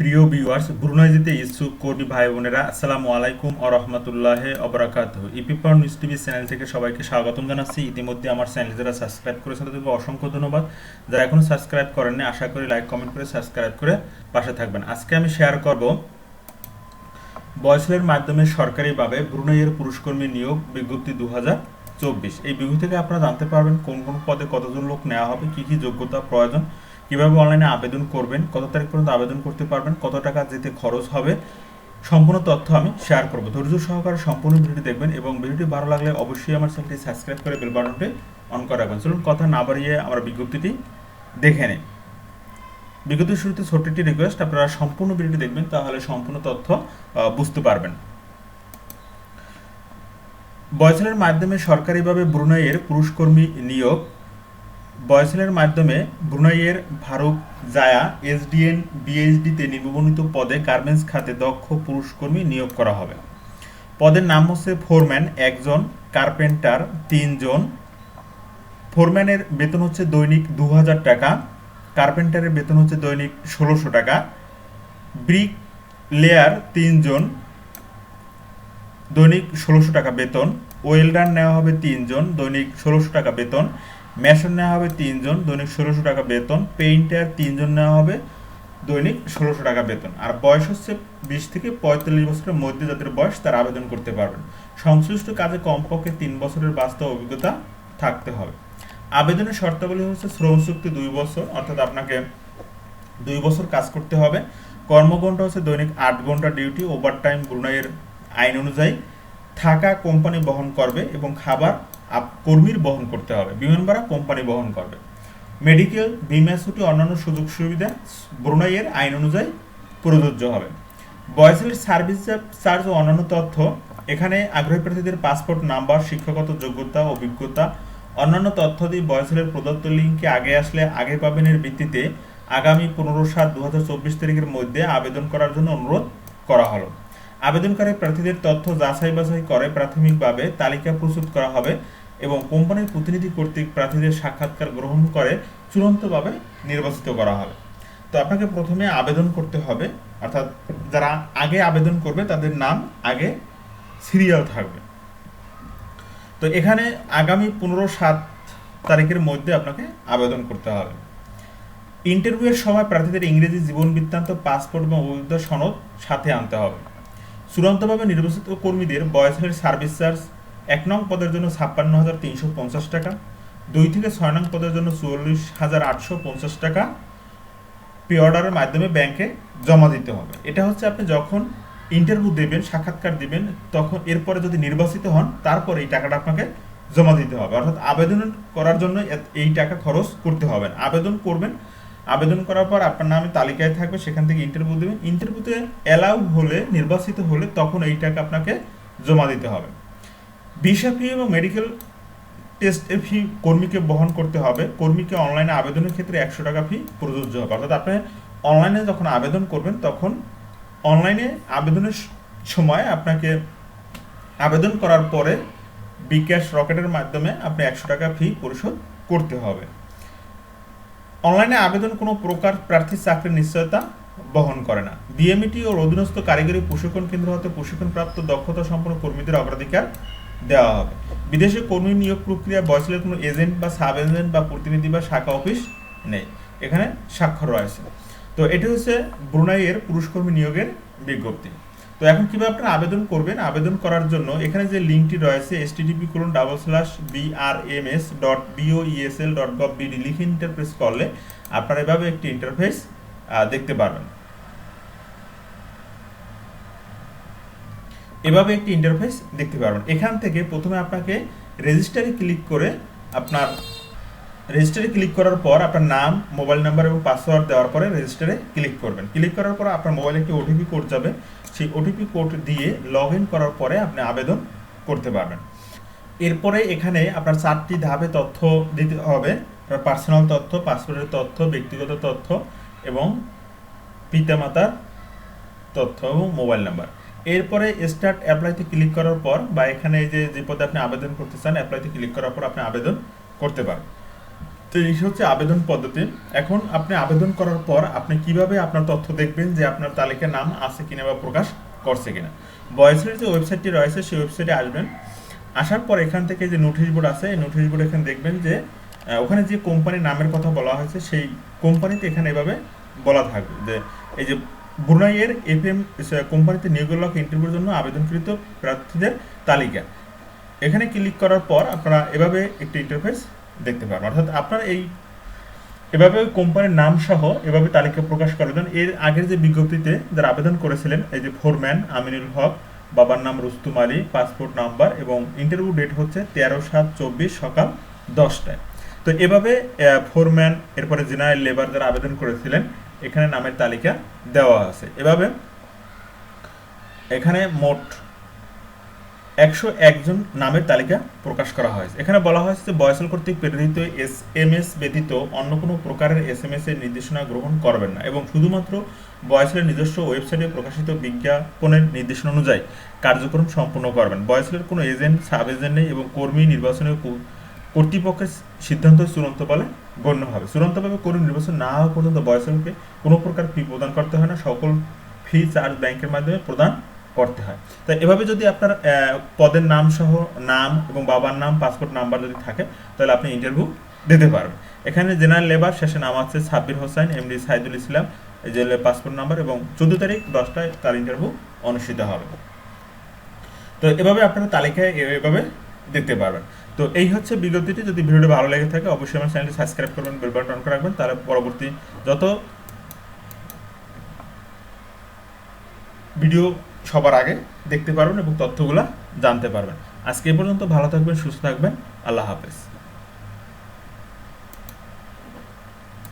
প্রিয় viewers Brunei যেতে ইচ্ছুক কর্মী ভাই বোনেরা, আসসালামু আলাইকুম ও রহমতুল্লাহ অবরাকাত ইপিপার নিউজ টিভি চ্যানেল থেকে সবাইকে স্বাগতম জানাচ্ছি। ইতিমধ্যে আমার চ্যানেল যারা সাবস্ক্রাইব করেছেন, তাদেরকে অসংখ্য ধন্যবাদ। যারা এখনও সাবস্ক্রাইব করেননি, আশা করি লাইক কমেন্ট করে সাবস্ক্রাইব করে পাশে থাকবেন। আজকে আমি শেয়ার করব বয়সের মাধ্যমে সরকারিভাবে ব্রুনাইয়ের পুরুষকর্মী নিয়োগ বিজ্ঞপ্তি দু চব্বিশ। এই বিজ্ঞপ্তি থেকে আপনারা জানতে পারবেন কোন কোন পদে কতজন লোক নেওয়া হবে, কি কি যোগ্যতা প্রয়োজন। কীভাবে অনলাইনে আবেদন করবেন, কত তারিখ পর্যন্ত আবেদন করতে পারবেন, কত টাকা যেতে খরচ হবে, সম্পূর্ণ তথ্য আমি শেয়ার করব। ধৈর্য সহকারে সম্পূর্ণ ভিডিওটি দেখবেন এবং ভিডিওটি ভালো লাগলে অবশ্যই আমার চ্যানেলটি সাবস্ক্রাইব করে বেল বাটনটি অন করে রাখবেন। চলুন কথা না বাড়িয়ে আমরা বিজ্ঞপ্তিটি দেখে নিই। বিজ্ঞপ্তির শুরুতে ছোট্ট একটি রিকোয়েস্ট আপনারা সম্পূর্ণ ভিডিওটি দেখবেন, তাহলে সম্পূর্ণ তথ্য বুঝতে পারবেন। বয়সেলের মাধ্যমে সরকারিভাবে ব্রুনাইয়ের পুরুষকর্মী নিয়োগ বয়সেলের মাধ্যমে ব্রুনাইয়ের ফারুক জায়া এসডিএন, বিএইচডিতে নিবন্ধিত পদে গার্মেন্টস খাতে দক্ষ পুরুষকর্মী নিয়োগ করা হবে। পদের নাম হচ্ছে ফোরম্যান একজন, কার্পেন্টার তিনজন। ফোরম্যানের বেতন হচ্ছে দৈনিক দু হাজার টাকা, কার্পেন্টারের বেতন হচ্ছে দৈনিক ষোলোশো টাকা ব্রিক লেয়ার তিনজন, দৈনিক ষোলোশো টাকা বেতন, ওয়েল্ডার নেওয়া হবে তিনজন, দৈনিক ষোলোশো টাকা বেতন মেশন নেওয়া হবে তিনজন, দৈনিক ষোলোশো টাকা বেতন, পেইন্টার তিনজন নেওয়া হবে, দৈনিক ষোলোশো টাকা বেতন। আর বয়স হচ্ছে বিশ থেকে পঁয়তাল্লিশ বছরের মধ্যে যাদের বয়স, তারা আবেদন করতে পারবেন। সংশ্লিষ্ট কাজে কমপক্ষে তিন বছরের বাস্তব অভিজ্ঞতা থাকতে হবে। আবেদনের শর্তাবলী হচ্ছে শ্রম চুক্তি দুই বছর, অর্থাৎ আপনাকে দুই বছর কাজ করতে হবে। কর্মঘণ্টা হচ্ছে দৈনিক আট ঘণ্টা ডিউটি ওভার টাইম ব্রুনাইয়ের আইন অনুযায়ী থাকা কোম্পানি বহন করবে এবং খাবার কর্মীর বহন করতে হবে। বিমান ভাড়া কোম্পানি বহন করবে। মেডিকেল বিমা, ছুটি, অন্যান্য সুযোগ সুবিধা ব্রুনাইয়ের আইন অনুযায়ী প্রযোজ্য হবে। বয়সের সার্ভিস চার্জ ও অন্যান্য তথ্য। এখানে আগ্রহী প্রার্থীদের পাসপোর্ট নাম্বার শিক্ষাগত যোগ্যতা অভিজ্ঞতা। অন্যান্য তথ্য দিয়ে বয়সের প্রদত্ত লিঙ্কে আগে আসলে আগে পাবেনের ভিত্তিতে আগামী পনেরো সাত দু তারিখের মধ্যে আবেদন করার জন্য অনুরোধ করা হলো। আবেদনকারী প্রার্থীদের তথ্য যাচাই বাছাই করে প্রাথমিকভাবে তালিকা প্রস্তুত করা হবে এবং কোম্পানির প্রতিনিধি কর্তৃক প্রার্থীদের সাক্ষাৎকার গ্রহণ করে চূড়ান্তভাবে নির্বাচিত করা হবে। তো আপনাকে প্রথমে আবেদন করতে হবে, অর্থাৎ যারা আগে আবেদন করবে তাদের নাম আগে সিরিয়াল থাকবে। তো এখানে আগামী পনেরো সাত তারিখের মধ্যে আপনাকে আবেদন করতে হবে। ইন্টারভিউয়ের সময় প্রার্থীদের ইংরেজি জীবন বৃত্তান্ত, পাসপোর্ট এবং অভিজ্ঞতা সনদ সাথে আনতে হবে। চূড়ান্তভাবে নির্বাচিত কর্মীদের বয়সের সার্ভিস চার্জ এক নং পদের জন্য ছাপ্পান্ন হাজার তিনশো পঞ্চাশ টাকা, দুই থেকে ছয় নং পদের জন্য চুয়াল্লিশ হাজার আটশো পঞ্চাশ টাকা পে অর্ডারের মাধ্যমে ব্যাংকে জমা দিতে হবে। এটা হচ্ছে আপনি যখন ইন্টারভিউ দেবেন, সাক্ষাৎকার দিবেন, তখন এরপরে যদি নির্বাচিত হন, তারপরে এই টাকাটা আপনাকে জমা দিতে হবে। অর্থাৎ আবেদন করার জন্য এই টাকা খরচ করতে হবে আবেদন করবেন আবেদন করার পর আপনার নামে তালিকায় থাকবে, সেখান থেকে ইন্টারভিউ দেবেন। ইন্টারভিউতে অ্যালাউ হলে, নির্বাচিত হলে তখন এই টাকা আপনাকে জমা দিতে হবে। ভিসা ফি এবং মেডিকেল টেস্টের ফি কর্মীকে বহন করতে হবে। কর্মীকে অনলাইনে আবেদনের ক্ষেত্রে একশো টাকা ফি প্রযোজ্য হবে। অর্থাৎ আপনি অনলাইনে যখন আবেদন করবেন, তখন অনলাইনে আবেদনের সময় আপনাকে আবেদন করার পরে বিকাশ রকেটের মাধ্যমে আপনি একশো টাকা ফি পরিশোধ করতে হবে। অনলাইনে আবেদন কোনো প্রকার প্রার্থীর চাকরির নিশ্চয়তা বহন করে না। বিএমইটি ও অধীনস্থ কারিগরি প্রশিক্ষণ কেন্দ্র হতে প্রশিক্ষণপ্রাপ্ত দক্ষতা সম্পন্ন কর্মীদের অগ্রাধিকার দেওয়া হবে। বিদেশে কর্মী নিয়োগ প্রক্রিয়া বয়সের কোনো এজেন্ট বা সাব এজেন্ট বা প্রতিনিধি বা শাখা অফিস নেই। এখানে স্বাক্ষর রয়েছে। তো এটি হচ্ছে ব্রুনাইয়ের পুরুষকর্মী নিয়োগের বিজ্ঞপ্তি। তো এখন কীভাবে আপনারা আবেদন করবেন? আবেদন করার জন্য এখানে যে লিঙ্কটি রয়েছে এস টিডিপি করুন double slash BRMS dot BOESL dot gov BD লিখে ইন্টারফেস করলে আপনারা এভাবে একটি ইন্টারফেস দেখতে পারবেন। এভাবে একটি ইন্টারফেস দেখতে পারবেন। এখান থেকে প্রথমে আপনাকে রেজিস্টারে ক্লিক করে আপনার রেজিস্টারে ক্লিক করার পর আপনার নাম মোবাইল নাম্বার এবং পাসওয়ার্ড দেওয়ার পরে রেজিস্টারে ক্লিক করবেন। ক্লিক করার পর আপনার মোবাইলে একটি ওটিপি কোড যাবে। সেই ওটিপি কোড দিয়ে লগ ইন করার পরে আপনি আবেদন করতে পারবেন। এরপরে এখানে আপনার চারটি ধাপে তথ্য দিতে হবে। আপনার পার্সোনাল তথ্য, পাসপোর্টের তথ্য, ব্যক্তিগত তথ্য এবং পিতামাতার তথ্য এবং মোবাইল নাম্বার এরপরে স্টার্ট অ্যাপ্লাইতে ক্লিক করার পর বা এখানে যে যে পদে আপনি আবেদন করতে চান অ্যাপ্লাইতে ক্লিক করার পর আপনি আবেদন করতে পারেন তো এই হচ্ছে আবেদন পদ্ধতি। এখন আপনি আবেদন করার পর আপনি কীভাবে আপনার তথ্য দেখবেন যে আপনার তালিকায় নাম আছে কিনা বা প্রকাশ করছে কিনা? বয়সের যে ওয়েবসাইটটি রয়েছে, সেই ওয়েবসাইটে আসবেন। আসার পর এখান থেকে যে নোটিশ বোর্ড আছে, এই নোটিশ বোর্ড এখানে দেখবেন যে ওখানে যে কোম্পানির নামের কথা বলা হয়েছে, সেই কোম্পানিতে এখানে এভাবে বলা থাকবে যে, এই যে ব্রুনাইয়ের এফএম কোম্পানিতে নিয়োগলক ইন্টারভিউর জন্য আবেদনকৃত প্রার্থীদের তালিকা। এখানে ক্লিক করার পর আপনারা এভাবে একটি ইন্টারফেস দেখতে পারবেন অর্থাৎ আপনার এই এভাবে কোম্পানির নাম সহ এভাবে তালিকা প্রকাশ করবেন এর আগের যে বিজ্ঞপ্তিতে যারা আবেদন করেছিলেন, এই যে ফোরম্যান আমিনুল হক, বাবার নাম রুস্তুম আলী, পাসপোর্ট নাম্বার এবং ইন্টারভিউ ডেট হচ্ছে তেরো সাত চব্বিশ সকাল দশটায়। তো এভাবে ফোরম্যান, এরপরে জেনারেল লেবার যারা আবেদন করেছিলেন, এখানে নামের তালিকা দেওয়া আছে। এভাবে এখানে মোট একশো একজন নামের তালিকা প্রকাশ করা হয়েছে এখানে বলা হয়েছে যে বয়সল কর্তৃক প্রেরিত এস এম এস ব্যতীত অন্য কোনো প্রকারের এস এম এস এর নির্দেশনা গ্রহণ করবেন না এবং শুধুমাত্র বয়সের নিজস্ব ওয়েবসাইটে প্রকাশিত বিজ্ঞাপনের নির্দেশনা অনুযায়ী কার্যক্রম সম্পূর্ণ করবেন। বয়সের কোনো এজেন্ট সাব এজেন্ট নেই এবং কর্মী নির্বাচনের কর্তৃপক্ষের সিদ্ধান্ত চূড়ান্ত বলে গণ্য হবে। চূড়ান্তভাবে কর্মী নির্বাচন না হওয়া পর্যন্ত বয়সলকে কোনো প্রকার ফি প্রদান করতে হয় না। সকল ফি চার্জ ব্যাংকের মাধ্যমে প্রদান করতে হয়। তো এভাবে যদি আপনার পদের নাম সহ নাম এবং বাবার নাম পাসপোর্ট নাম্বার যদি থাকে, তাহলে আপনি ইন্টারভিউ দিতে পারবেন। এখানে জেনারেল লেবার শেষে নাম আছে সাব্বির হোসেন এমডি সাইদুল ইসলাম যে পাসপোর্ট নাম্বার এবং চোদ্দ তারিখ দশটায় তার ইন্টারভিউ অনুষ্ঠিত হবে। তো এভাবে আপনারা তালিকায় এভাবে দেখতে পারবেন। তো এই হচ্ছে বিজ্ঞপ্তিটি যদি ভিডিওটি ভালো লেগে থাকে, অবশ্যই আমার চ্যানেলটি সাবস্ক্রাইব করবেন বেল বাটন অন করে রাখবেন। তাহলে পরবর্তী যত ভিডিও সবার আগে দেখতে পারবেন এবং তথ্যগুলো জানতে পারবেন। আজকে পর্যন্ত ভালো থাকবেন, সুস্থ থাকবেন। আল্লাহ হাফেজ।